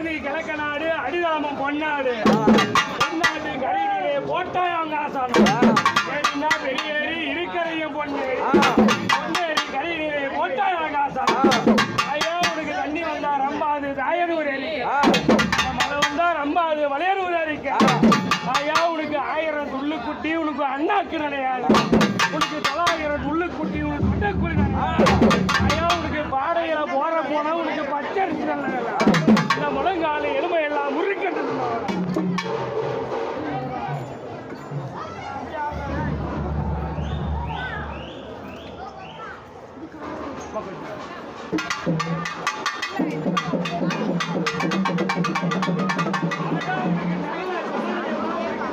கல்லணி கிழக்கநாடு அடிதாமம் பொன்னாடு. பொன்னாடு கரையிலே போட்டாயாங்க ஆசானம் ஏறினா பெரியேறி இருக்கறைய பொண்ணு. பொன்னேறி கரையிலே போட்டாயாங்க ஆசானம் ஐயா உனக்கு தண்ணி வந்தா ரம்பாது தாயனூர் ஏரிக்கா மழை வந்தா அது வளையனூர் ஏரிக்கா ஐயா உனக்கு ஆயிரம் துள்ளு குட்டி உனக்கு அண்ணாக்கு நினையாது உனக்கு தொள்ளாயிரம் துள்ளு குட்டி உனக்கு ஐயா உனக்கு பாடையில போற போனா உனக்கு பச்சரிசி நல்ல முழங்கால எலும்பை எல்லாம் முறுக்கின்றது